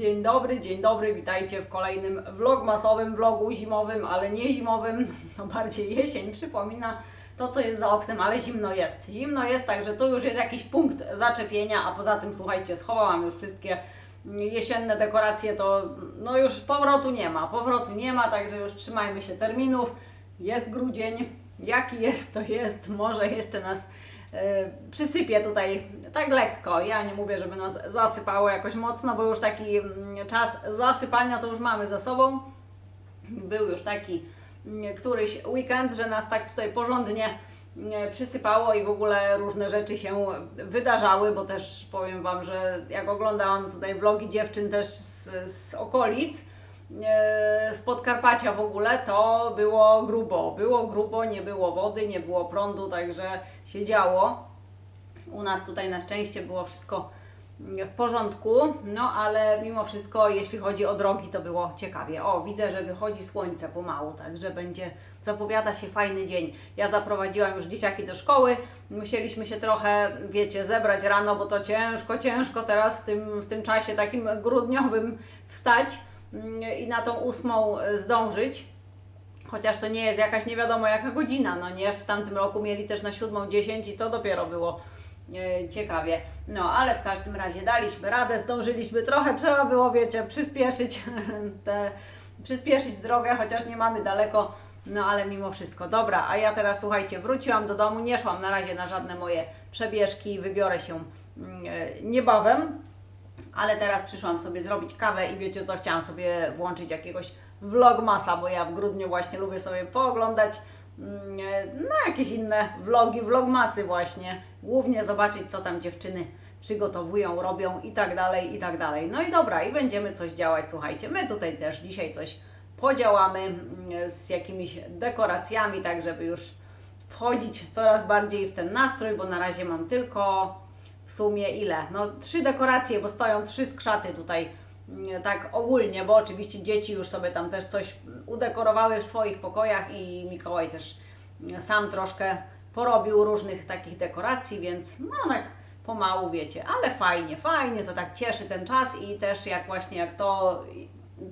Dzień dobry, dzień dobry, witajcie w kolejnym vlogmasowym vlogu zimowym, ale nie zimowym, to bardziej jesień przypomina to, co jest za oknem, ale zimno jest. Zimno jest, także tu już jest jakiś punkt zaczepienia, a poza tym, słuchajcie, schowałam już wszystkie jesienne dekoracje, to no już powrotu nie ma, powrotu nie ma, także już trzymajmy się terminów. Jest grudzień, jaki jest, to jest, może jeszcze nas przysypie tutaj tak lekko. Ja nie mówię, żeby nas zasypało jakoś mocno, bo już taki mm, czas zasypania to już mamy za sobą. Był już taki mm, któryś weekend, że nas tak tutaj porządnie mm, przysypało i w ogóle różne rzeczy się wydarzały, bo też powiem Wam, że jak oglądałam tutaj vlogi dziewczyn też z, z okolic, z Podkarpacia w ogóle, to było grubo. Było grubo, nie było wody, nie było prądu, także się działo. U nas tutaj na szczęście było wszystko w porządku, no ale mimo wszystko, jeśli chodzi o drogi, to było ciekawie. O, widzę, że wychodzi słońce pomału, także będzie, zapowiada się fajny dzień. Ja zaprowadziłam już dzieciaki do szkoły, musieliśmy się trochę, wiecie, zebrać rano, bo to ciężko, ciężko teraz w tym, w tym czasie takim grudniowym wstać mm, i na tą ósmą e, zdążyć. Chociaż to nie jest jakaś nie wiadomo jaka godzina, no nie? W tamtym roku mieli też na siódmą 10 i to dopiero było e, ciekawie. No, ale w każdym razie daliśmy radę, zdążyliśmy trochę, trzeba było, wiecie, przyspieszyć te, przyspieszyć drogę, chociaż nie mamy daleko, no ale mimo wszystko. Dobra, a ja teraz, słuchajcie, wróciłam do domu, nie szłam na razie na żadne moje przebieżki, wybiorę się mm, e, niebawem, ale teraz przyszłam sobie zrobić kawę i wiecie co, chciałam sobie włączyć jakiegoś vlogmasa, bo ja w grudniu właśnie lubię sobie pooglądać mm, na jakieś inne vlogi, vlogmasy właśnie. Głównie zobaczyć, co tam dziewczyny przygotowują, robią i tak dalej, i tak dalej. No i dobra, i będziemy coś działać, słuchajcie. My tutaj też dzisiaj coś podziałamy mm, z jakimiś dekoracjami, tak żeby już wchodzić coraz bardziej w ten nastrój, bo na razie mam tylko w sumie ile? No trzy dekoracje, bo stoją trzy skrzaty tutaj mm, tak ogólnie, bo oczywiście dzieci już sobie tam też coś udekorowały w swoich pokojach i Mikołaj też mm, sam troszkę porobił różnych takich dekoracji, więc no tak pomału wiecie, ale fajnie, fajnie, to tak cieszy ten czas i też jak właśnie jak to,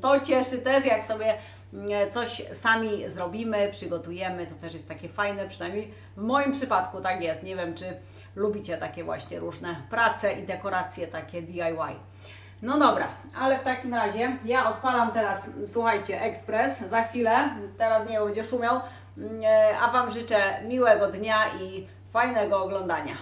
to cieszy też, jak sobie mm, coś sami zrobimy, przygotujemy, to też jest takie fajne, przynajmniej w moim przypadku tak jest. Nie wiem, czy lubicie takie właśnie różne prace i dekoracje takie DIY. No dobra, ale w takim razie ja odpalam teraz, słuchajcie, ekspres za chwilę, teraz nie będzie szumiał, mm, e, a Wam życzę miłego dnia i fajnego oglądania.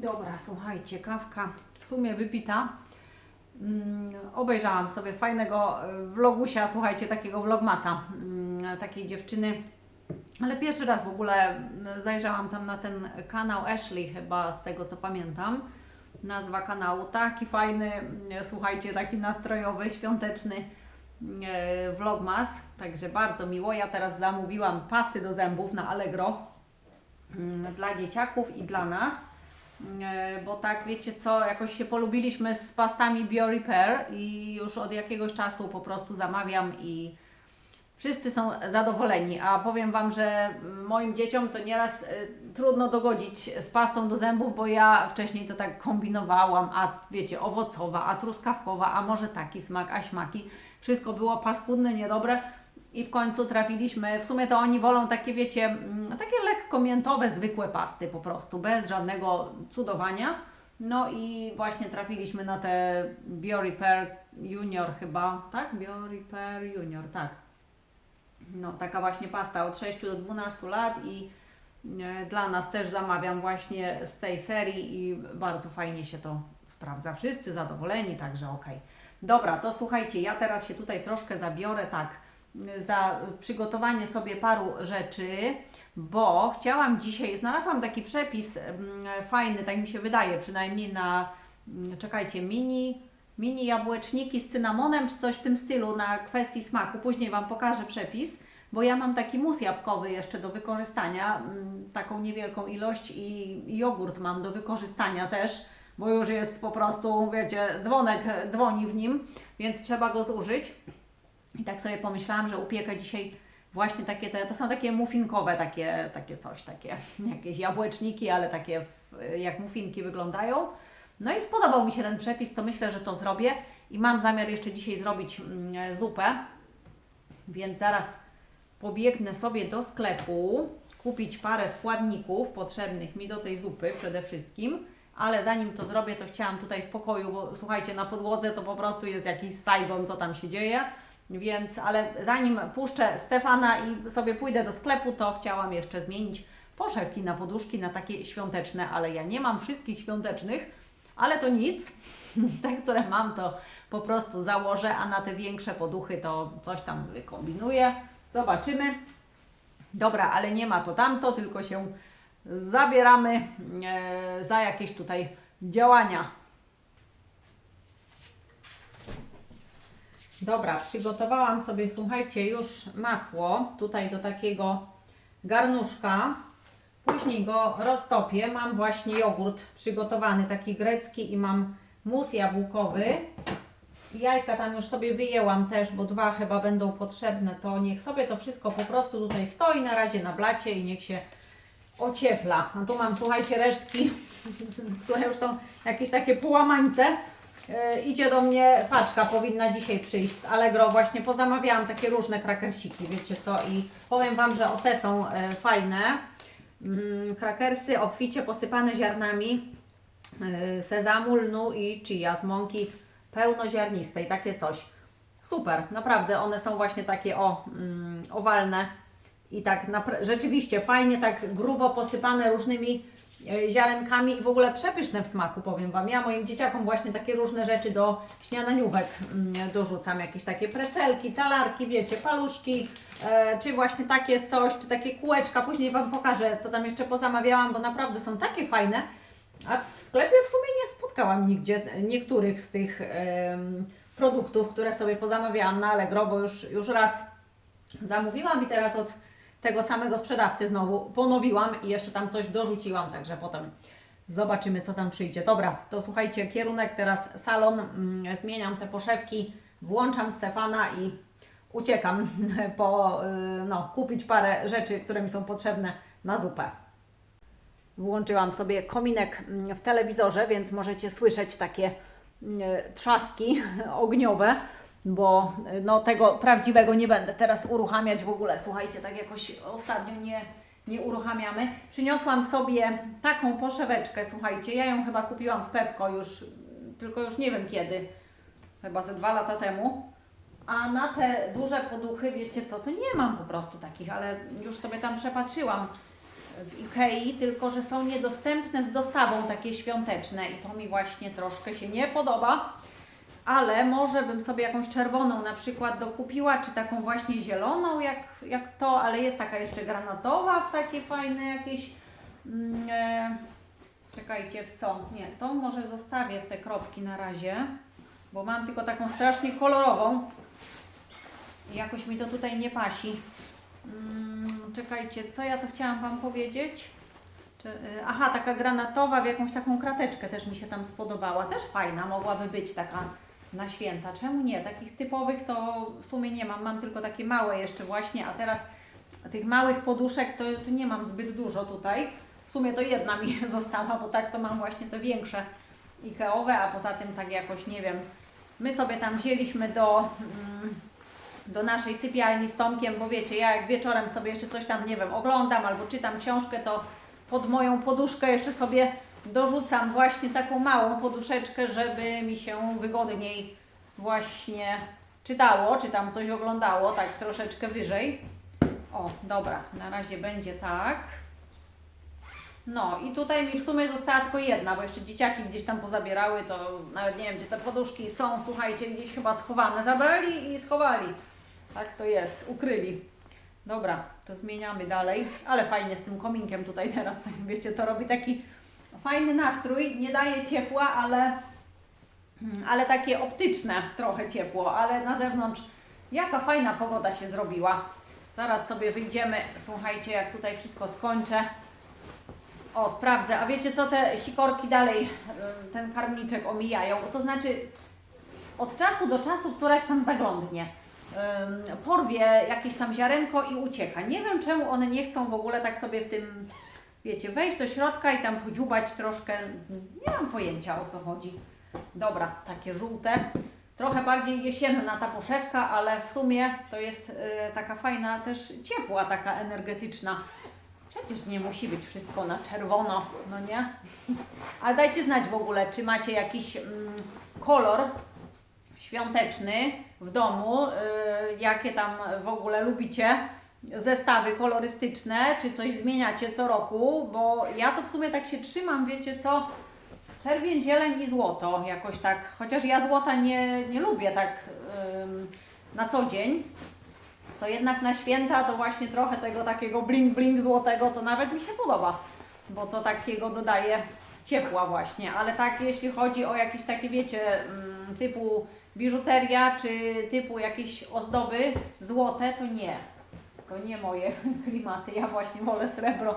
Dobra, słuchajcie, kawka w sumie wypita. Mm, obejrzałam sobie fajnego e, vlogusia, słuchajcie, takiego vlogmasa, mm, takiej dziewczyny. Ale pierwszy raz w ogóle mm, zajrzałam tam na ten kanał Ashley chyba, z tego co pamiętam. Nazwa kanału, taki fajny, słuchajcie, taki nastrojowy, świąteczny e, vlogmas, także bardzo miło. Ja teraz zamówiłam pasty do zębów na Allegro dla dzieciaków i dla nas. E, bo tak wiecie co, jakoś się polubiliśmy z pastami BioRepair i już od jakiegoś czasu po prostu zamawiam i wszyscy są zadowoleni, a powiem Wam, że moim dzieciom to nieraz y, trudno dogodzić z pastą do zębów, bo ja wcześniej to tak kombinowałam, a wiecie, owocowa, a truskawkowa, a może taki smak, a śmaki, wszystko było paskudne, niedobre, i w końcu trafiliśmy, w sumie to oni wolą takie, wiecie, mm, takie lekko miętowe, zwykłe pasty po prostu, bez żadnego cudowania. No i właśnie trafiliśmy na te BioRepair Junior chyba, tak? BioRepair Junior, tak. No, taka właśnie pasta od 6 do 12 lat i e, dla nas też zamawiam właśnie z tej serii i bardzo fajnie się to sprawdza. Wszyscy zadowoleni, także okej. Dobra, to słuchajcie, ja teraz się tutaj troszkę zabiorę tak za przygotowanie sobie paru rzeczy, bo chciałam dzisiaj, znalazłam taki przepis mm, fajny, tak mi się wydaje, przynajmniej na, mm, czekajcie, mini, mini jabłeczniki z cynamonem, czy coś w tym stylu na kwestii smaku. Później Wam pokażę przepis, bo ja mam taki mus jabłkowy jeszcze do wykorzystania, mm, taką niewielką ilość i i jogurt mam do wykorzystania też, bo już jest po prostu, wiecie, dzwonek dzwoni w nim, więc trzeba go zużyć. I tak sobie pomyślałam, że upiekę dzisiaj właśnie takie te, to są takie muffinkowe, takie, takie coś, takie jakieś jabłeczniki, ale takie jak muffinki wyglądają. No i spodobał mi się ten przepis, to myślę, że to zrobię. I mam zamiar jeszcze dzisiaj zrobić mm, zupę, więc zaraz pobiegnę sobie do sklepu, kupić parę składników potrzebnych mi do tej zupy przede wszystkim, ale zanim to zrobię, to chciałam tutaj w pokoju, bo słuchajcie, na podłodze to po prostu jest jakiś Saigon, co tam się dzieje, więc, ale zanim puszczę Stefana i sobie pójdę do sklepu, to chciałam jeszcze zmienić poszewki na poduszki na takie świąteczne, ale ja nie mam wszystkich świątecznych, ale to nic. Te, które mam, to po prostu założę, a na te większe poduchy to coś tam wykombinuję. Zobaczymy. Dobra, ale nie ma to tamto, tylko się zabieramy e, za jakieś tutaj działania. Dobra, przygotowałam sobie, słuchajcie, już masło tutaj do takiego garnuszka. Później go roztopię. Mam właśnie jogurt przygotowany, taki grecki i mam mus jabłkowy. Jajka tam już sobie wyjęłam też, bo dwa chyba będą potrzebne. To niech sobie to wszystko po prostu tutaj stoi na razie na blacie i niech się ociepla. A tu mam, słuchajcie, resztki, które już są jakieś takie połamańce. Yy, idzie do mnie paczka, powinna dzisiaj przyjść z Allegro. Właśnie pozamawiałam takie różne krakersiki, wiecie co? I powiem Wam, że o te są e, fajne. Mm, krakersy obficie posypane ziarnami yy, sezamu, lnu i chia z mąki pełnoziarnistej, takie coś. Super, naprawdę one są właśnie takie o, mm, owalne i tak rzeczywiście fajnie tak grubo posypane różnymi e, ziarenkami i w ogóle przepyszne w smaku, powiem Wam. Ja moim dzieciakom właśnie takie różne rzeczy do śniadaniówek mm, dorzucam, jakieś takie precelki, talarki, wiecie, paluszki, e, czy właśnie takie coś, czy takie kółeczka. Później Wam pokażę, co tam jeszcze pozamawiałam, bo naprawdę są takie fajne. A w sklepie w sumie nie spotkałam nigdzie niektórych z tych produktów, które sobie pozamawiałam na Allegro, bo już, już raz zamówiłam i teraz od tego samego sprzedawcy znowu ponowiłam i jeszcze tam coś dorzuciłam, także potem zobaczymy, co tam przyjdzie. Dobra, to słuchajcie, kierunek teraz salon, mm, zmieniam te poszewki, włączam Stefana i uciekam po, y, no, kupić parę rzeczy, które mi są potrzebne na zupę. Włączyłam sobie kominek mm, w telewizorze, więc możecie słyszeć takie mm, trzaski ogniowe, bo y, no, tego prawdziwego nie będę teraz uruchamiać w ogóle. Słuchajcie, tak jakoś ostatnio nie, nie uruchamiamy. Przyniosłam sobie taką poszeweczkę, słuchajcie, ja ją chyba kupiłam w Pepko już, tylko już nie wiem kiedy, chyba ze dwa lata temu. A na te duże poduchy, wiecie co, to nie mam po prostu takich, ale już sobie tam przepatrzyłam w Ikei, tylko że są niedostępne z dostawą takie świąteczne i to mi właśnie troszkę się nie podoba. Ale może bym sobie jakąś czerwoną na przykład dokupiła, czy taką właśnie zieloną jak, jak to, ale jest taka jeszcze granatowa w takie fajne jakieś. Mm, e, czekajcie, w co? Nie, to może zostawię te kropki na razie, bo mam tylko taką strasznie kolorową. I jakoś mi to tutaj nie pasi. Mm, czekajcie, co ja to chciałam Wam powiedzieć? Czy, y, aha, taka granatowa w jakąś taką krateczkę też mi się tam spodobała. Też fajna, mogłaby być taka na święta. Czemu nie? Takich typowych to w sumie nie mam. Mam tylko takie małe jeszcze właśnie, a teraz tych małych poduszek to, to nie mam zbyt dużo tutaj. W sumie to jedna mi została, bo tak to mam właśnie te większe Ikeowe, a poza tym tak jakoś nie wiem. My sobie tam wzięliśmy do, mm, do naszej sypialni z Tomkiem, bo wiecie, ja jak wieczorem sobie jeszcze coś tam, nie wiem, oglądam albo czytam książkę, to pod moją poduszkę jeszcze sobie dorzucam właśnie taką małą poduszeczkę, żeby mi się wygodniej właśnie czytało, czy tam coś oglądało, tak troszeczkę wyżej. O, dobra, na razie będzie tak. No i tutaj mi w sumie została tylko jedna, bo jeszcze dzieciaki gdzieś tam pozabierały, to nawet nie wiem gdzie te poduszki są, słuchajcie, gdzieś chyba schowane. Zabrali i schowali. Tak to jest, ukryli. Dobra, to zmieniamy dalej, ale fajnie z tym kominkiem tutaj teraz, tak wiecie, to robi taki fajny nastrój, nie daje ciepła, ale, ale takie optyczne trochę ciepło, ale na zewnątrz jaka fajna pogoda się zrobiła. Zaraz sobie wyjdziemy, słuchajcie, jak tutaj wszystko skończę. O, sprawdzę, a wiecie co, te sikorki dalej y, ten karmniczek omijają, to znaczy od czasu do czasu któraś tam zaglądnie. Porwie jakieś tam ziarenko i ucieka. Nie wiem czemu one nie chcą w ogóle tak sobie w tym, wiecie, wejść do środka i tam podziubać troszkę. Nie mam pojęcia o co chodzi. Dobra, takie żółte. Trochę bardziej jesienna ta poszewka, ale w sumie to jest y, taka fajna, też ciepła, taka energetyczna. Przecież nie musi być wszystko na czerwono, no nie? Ale dajcie znać w ogóle, czy macie jakiś mm, kolor świąteczny w domu, y, jakie tam w ogóle lubicie zestawy kolorystyczne, czy coś zmieniacie co roku, bo ja to w sumie tak się trzymam, wiecie co, czerwień, zieleń i złoto jakoś tak, chociaż ja złota nie, nie lubię tak ym, na co dzień, to jednak na święta to właśnie trochę tego takiego bling bling złotego to nawet mi się podoba, bo to takiego dodaje ciepła właśnie, ale tak jeśli chodzi o jakieś takie wiecie typu biżuteria czy typu jakieś ozdoby złote, to nie. To nie moje klimaty, ja właśnie wolę srebro.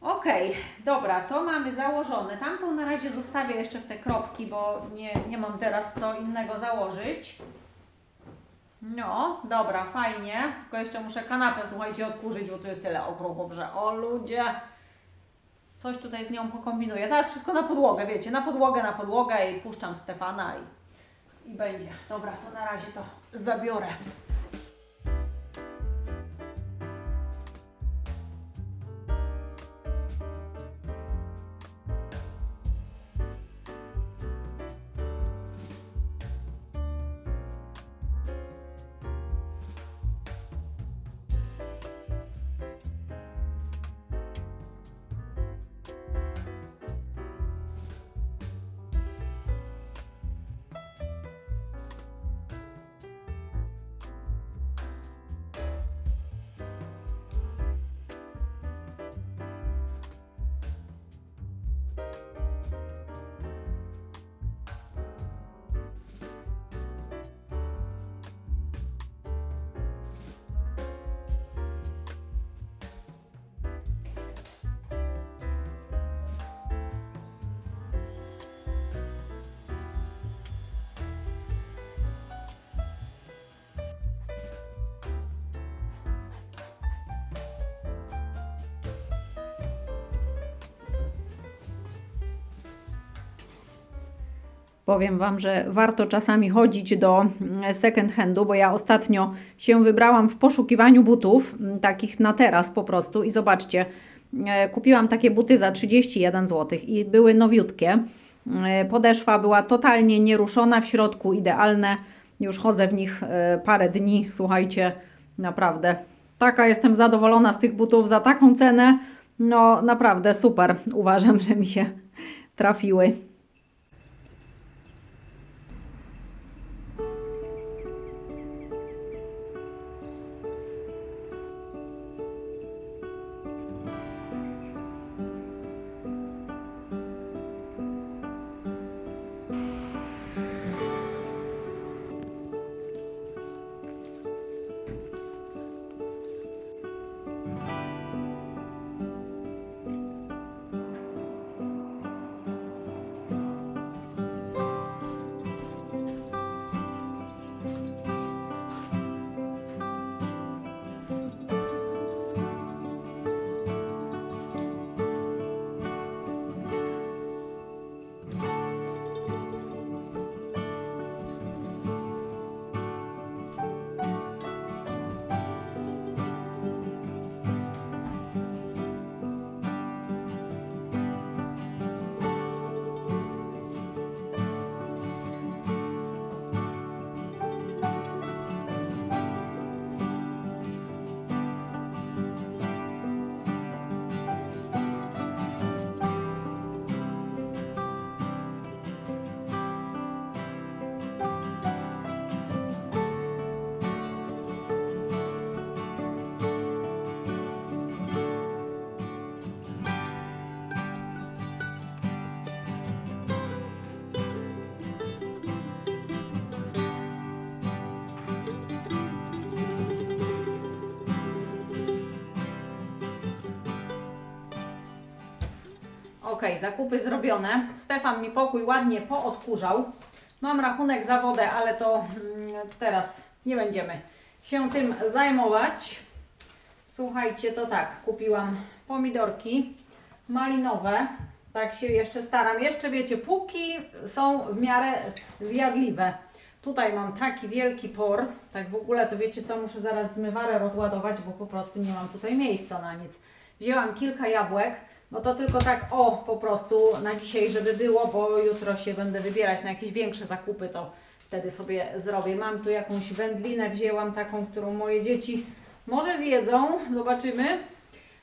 Okej, dobra, to mamy założone. Tamtą na razie zostawię jeszcze w te kropki, bo nie, nie mam teraz co innego założyć. No, dobra, fajnie. Tylko jeszcze muszę kanapę, słuchajcie, odkurzyć, bo tu jest tyle okruchów, że o ludzie. Coś tutaj z nią pokombinuję. Zaraz wszystko na podłogę, wiecie, na podłogę, na podłogę i puszczam Stefana i, i będzie. Dobra, to na razie to zabiorę. Powiem Wam, że warto czasami chodzić do mm, second handu, bo ja ostatnio się wybrałam w poszukiwaniu butów, mm, takich na teraz po prostu i zobaczcie, e, kupiłam takie buty za 31 zł i były nowiutkie. E, Podeszwa była totalnie nieruszona, w środku idealne. Już chodzę w nich e, parę dni, słuchajcie, naprawdę. Taka jestem zadowolona z tych butów za taką cenę. No naprawdę super. Uważam, że mi się trafiły. Ok, zakupy zrobione. Stefan mi pokój ładnie poodkurzał. Mam rachunek za wodę, ale to mm, teraz nie będziemy się tym zajmować. Słuchajcie, to tak, kupiłam pomidorki malinowe. Tak się jeszcze staram. Jeszcze wiecie, póki są w miarę zjadliwe. Tutaj mam taki wielki por. Tak w ogóle to wiecie co, muszę zaraz zmywarę rozładować, bo po prostu nie mam tutaj miejsca na nic. Wzięłam kilka jabłek. No to tylko tak o po prostu na dzisiaj, żeby było, bo jutro się będę wybierać na jakieś większe zakupy, to wtedy sobie zrobię. Mam tu jakąś wędlinę, wzięłam taką, którą moje dzieci może zjedzą, zobaczymy.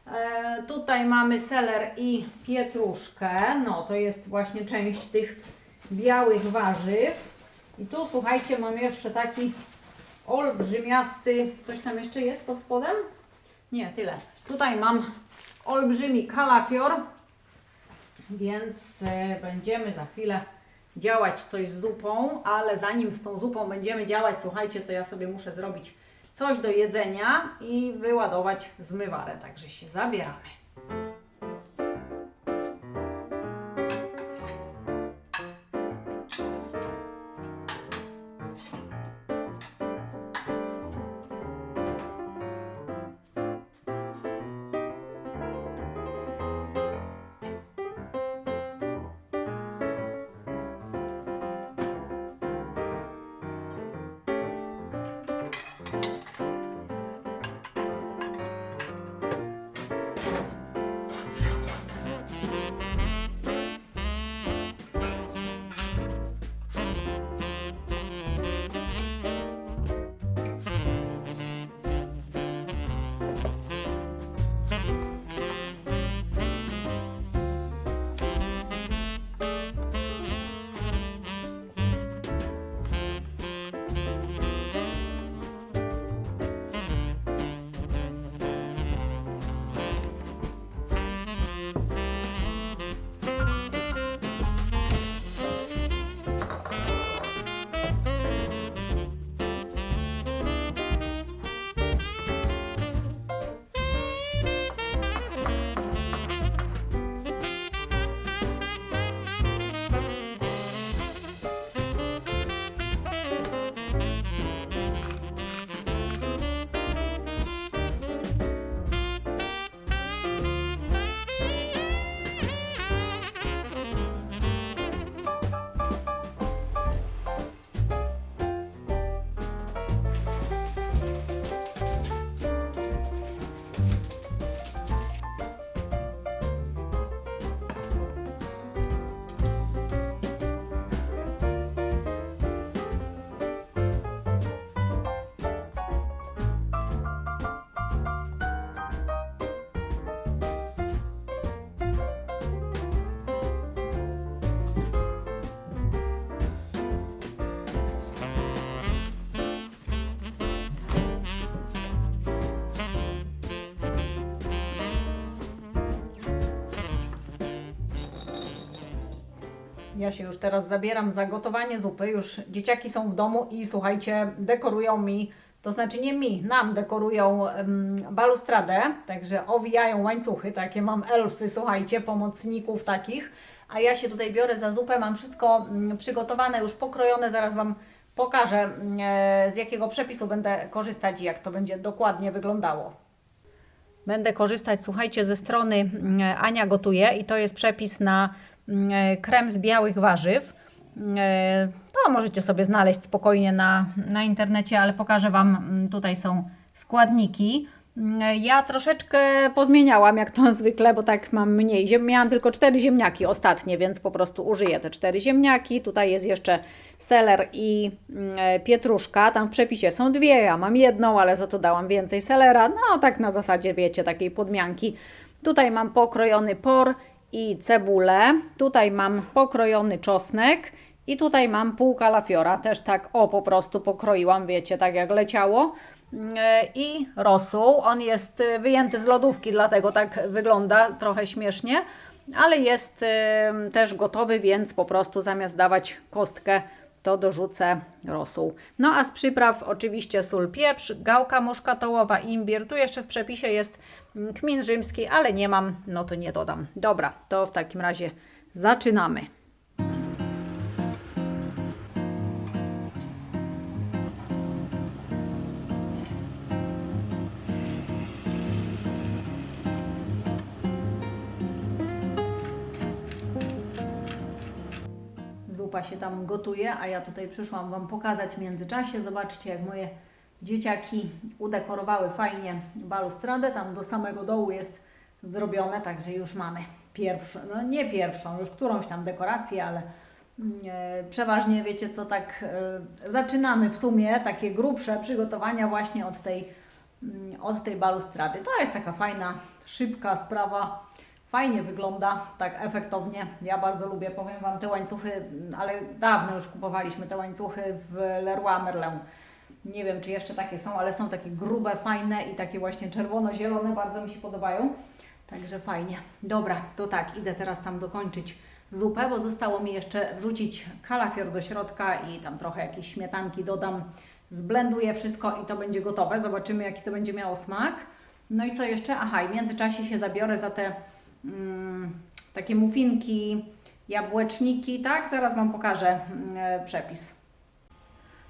E, tutaj mamy seler i pietruszkę, no to jest właśnie część tych białych warzyw. I tu słuchajcie, mam jeszcze taki olbrzymiasty, coś tam jeszcze jest pod spodem? Nie, tyle. Tutaj mam olbrzymi kalafior, więc e, będziemy za chwilę działać coś z zupą, ale zanim z tą zupą będziemy działać, słuchajcie, to ja sobie muszę zrobić coś do jedzenia i wyładować zmywarę, także się zabieramy. Ja się już teraz zabieram za gotowanie zupy. Już dzieciaki są w domu i słuchajcie, dekorują mi, to znaczy nie mi, nam dekorują um, balustradę, także owijają łańcuchy, takie mam elfy, słuchajcie, pomocników takich. A ja się tutaj biorę za zupę, mam wszystko mm, przygotowane, już pokrojone, zaraz Wam pokażę mm, e, z jakiego przepisu będę korzystać i jak to będzie dokładnie wyglądało. Będę korzystać, słuchajcie, ze strony mm, Ania Gotuje i to jest przepis na krem z białych warzyw. E, To możecie sobie znaleźć spokojnie na, na internecie, ale pokażę Wam, mm, tutaj są składniki. Mm, Ja troszeczkę pozmieniałam, jak to zwykle, bo tak mam mniej. Ziem- Miałam tylko cztery ziemniaki ostatnie, więc po prostu użyję te cztery ziemniaki. Tutaj jest jeszcze seler i mm, e, pietruszka. Tam w przepisie są dwie, ja mam jedną, ale za to dałam więcej selera. No tak na zasadzie, wiecie, takiej podmianki. Tutaj mam pokrojony por i cebulę. Tutaj mam pokrojony czosnek. I tutaj mam pół kalafiora, też tak o po prostu pokroiłam, wiecie, tak jak leciało. E, I rosół, on jest e, wyjęty z lodówki, dlatego tak wygląda trochę śmiesznie, ale jest e, też gotowy, więc po prostu zamiast dawać kostkę, to dorzucę rosół. No a z przypraw oczywiście sól, pieprz, gałka muszkatołowa, imbir. Tu jeszcze w przepisie jest mm, kmin rzymski, ale nie mam, no to nie dodam. Dobra, to w takim razie zaczynamy. Zupa się tam gotuje, a ja tutaj przyszłam Wam pokazać w międzyczasie. Zobaczcie, jak moje dzieciaki udekorowały fajnie balustradę. Tam do samego dołu jest zrobione, także już mamy pierwszą, no nie pierwszą, już którąś tam dekorację, ale mm, e, przeważnie wiecie co, tak e, zaczynamy w sumie takie grubsze przygotowania właśnie od tej, mm, od tej balustrady. To jest taka fajna, szybka sprawa. Fajnie wygląda, tak efektownie. Ja bardzo lubię, powiem Wam, te łańcuchy, ale dawno już kupowaliśmy te łańcuchy w Leroy Merlin. Nie wiem, czy jeszcze takie są, ale są takie grube, fajne i takie właśnie czerwono-zielone, bardzo mi się podobają. Także fajnie. Dobra, to tak, idę teraz tam dokończyć zupę, bo zostało mi jeszcze wrzucić kalafior do środka i tam trochę jakieś śmietanki dodam. Zblenduję wszystko i to będzie gotowe. Zobaczymy, jaki to będzie miało smak. No i co jeszcze? Aha, i w międzyczasie się zabiorę za te mm, takie muffinki, jabłeczniki, tak? Zaraz Wam pokażę mm, przepis.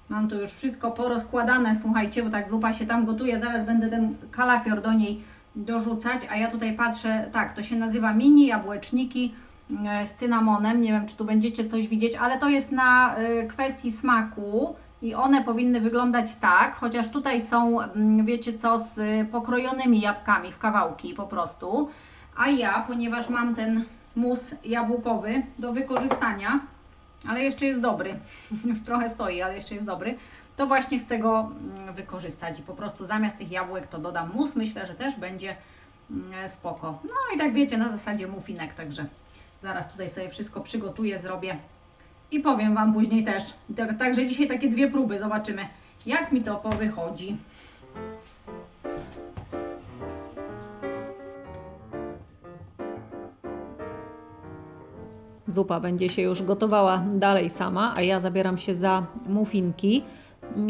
Mam tu już wszystko porozkładane, słuchajcie, bo tak zupa się tam gotuje, zaraz będę ten kalafior do niej dorzucać, a ja tutaj patrzę, tak, to się nazywa mini jabłeczniki e, z cynamonem, nie wiem, czy tu będziecie coś widzieć, ale to jest na e, kwestii smaku i one powinny wyglądać tak, chociaż tutaj są, mm, wiecie co, z pokrojonymi jabłkami w kawałki po prostu, a ja, ponieważ mam ten mus jabłkowy do wykorzystania, ale jeszcze jest dobry. Już trochę stoi, ale jeszcze jest dobry. To właśnie chcę go mm, wykorzystać i po prostu zamiast tych jabłek to dodam mus. Myślę, że też będzie mm, spoko. No i tak wiecie, na zasadzie muffinek, także zaraz tutaj sobie wszystko przygotuję, zrobię i powiem Wam później też. Tak- Także dzisiaj takie dwie próby, zobaczymy jak mi to powychodzi. Zupa będzie się już gotowała dalej sama, a ja zabieram się za muffinki.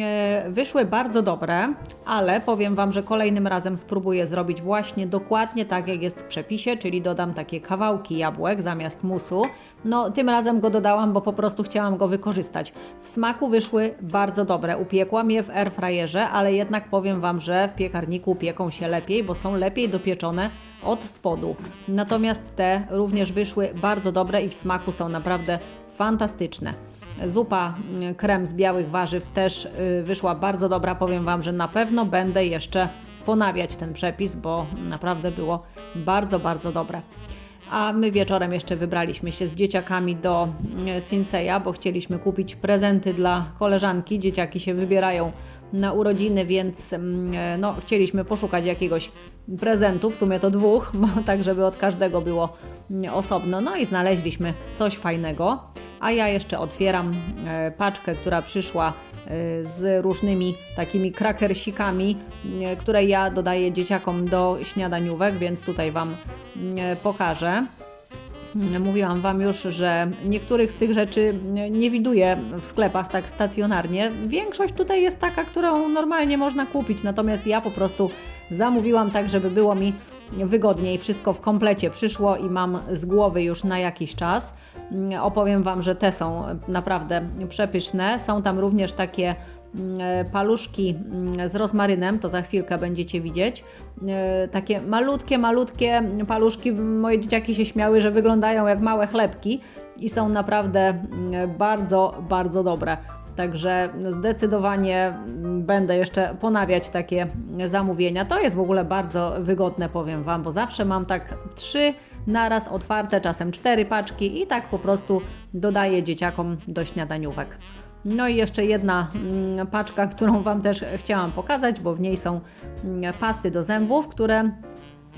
E, Wyszły bardzo dobre, ale powiem Wam, że kolejnym razem spróbuję zrobić właśnie dokładnie tak, jak jest w przepisie, czyli dodam takie kawałki jabłek zamiast musu. No, tym razem go dodałam, bo po prostu chciałam go wykorzystać. W smaku wyszły bardzo dobre. Upiekłam je w airfryerze, ale jednak powiem Wam, że w piekarniku pieką się lepiej, bo są lepiej dopieczone od spodu. Natomiast te również wyszły bardzo dobre i w smaku są naprawdę fantastyczne. Zupa mm, krem z białych warzyw też y, wyszła bardzo dobra. Powiem Wam, że na pewno będę jeszcze ponawiać ten przepis, bo naprawdę było bardzo, bardzo dobre. A my wieczorem jeszcze wybraliśmy się z dzieciakami do mm, Sinseya, bo chcieliśmy kupić prezenty dla koleżanki. Dzieciaki się wybierają na urodziny, więc mm, no, chcieliśmy poszukać jakiegoś prezentu, w sumie to dwóch, bo tak, żeby od każdego było mm, osobno. No i znaleźliśmy coś fajnego. A ja jeszcze otwieram e, paczkę, która przyszła e, z różnymi takimi krakersikami, e, które ja dodaję dzieciakom do śniadaniówek, więc tutaj Wam mm, pokażę. Mówiłam Wam już, że niektórych z tych rzeczy nie widuję w sklepach tak stacjonarnie. Większość tutaj jest taka, którą normalnie można kupić, natomiast ja po prostu zamówiłam tak, żeby było mi wygodniej. Wszystko w komplecie przyszło i mam z głowy już na jakiś czas. Opowiem Wam, że te są naprawdę przepyszne. Są tam również takie paluszki mm, z rozmarynem, to za chwilkę będziecie widzieć. E, Takie malutkie, malutkie paluszki. Moje dzieciaki się śmiały, że wyglądają jak małe chlebki i są naprawdę mm, bardzo, bardzo dobre. Także zdecydowanie będę jeszcze ponawiać takie zamówienia. To jest w ogóle bardzo wygodne, powiem Wam, bo zawsze mam tak trzy naraz otwarte, czasem cztery paczki i tak po prostu dodaję dzieciakom do śniadaniówek. No i jeszcze jedna mm, paczka, którą Wam też chciałam pokazać, bo w niej są mm, pasty do zębów, które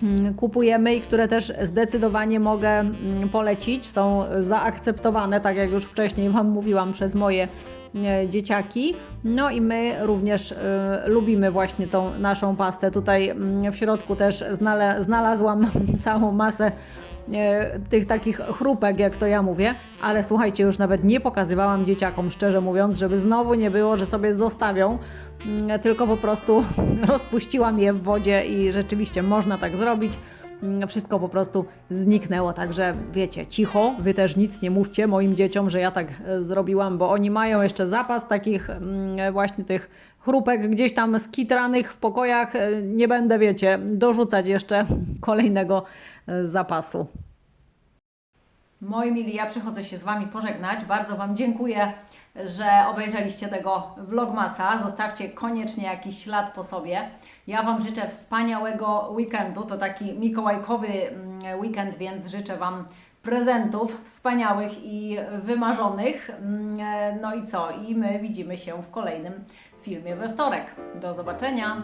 mm, kupujemy i które też zdecydowanie mogę polecić. Są zaakceptowane, tak jak już wcześniej Wam mówiłam, przez moje e, dzieciaki. No i my również e, lubimy właśnie tą naszą pastę. Tutaj w środku też znalazłam całą masę tych takich chrupek, jak to ja mówię, ale słuchajcie, już nawet nie pokazywałam dzieciakom, szczerze mówiąc, żeby znowu nie było, że sobie zostawią, mm, tylko po prostu rozpuściłam je w wodzie i rzeczywiście można tak zrobić. Mm, Wszystko po prostu zniknęło, także wiecie, cicho, wy też nic nie mówcie moim dzieciom, że ja tak e, zrobiłam, bo oni mają jeszcze zapas takich mm, właśnie tych chrupek gdzieś tam skitranych w pokojach. E, Nie będę, wiecie, dorzucać jeszcze kolejnego e, zapasu. Moi mili, ja przychodzę się z Wami pożegnać. Bardzo Wam dziękuję, że obejrzeliście tego vlogmasa. Zostawcie koniecznie jakiś ślad po sobie. Ja Wam życzę wspaniałego weekendu. To taki mikołajkowy mm, weekend, więc życzę Wam prezentów wspaniałych i wymarzonych. Mm, No i co? I my widzimy się w kolejnym filmie we wtorek. Do zobaczenia!